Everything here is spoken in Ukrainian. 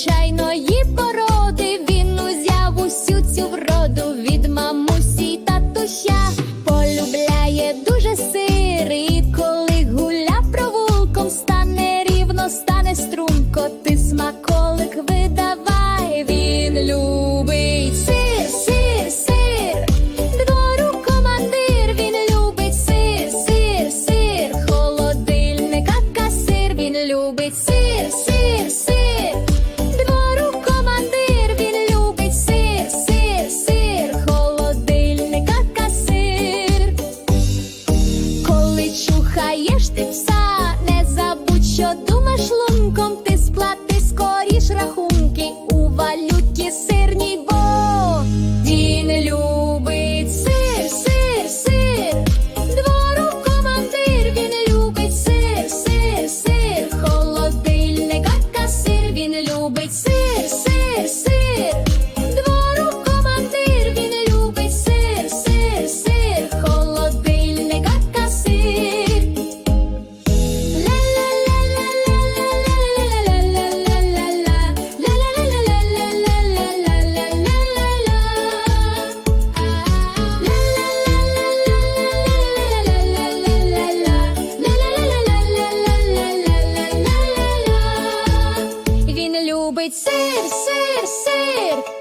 звичайної породи, він узяв усю цю вроду від мамусі й татуся, полюбляє дуже сир І коли гуля провулком, стане рівно, стане струнко, ти смаколик видавай, він любить. завжди все. быть сыр, сыр, сыр.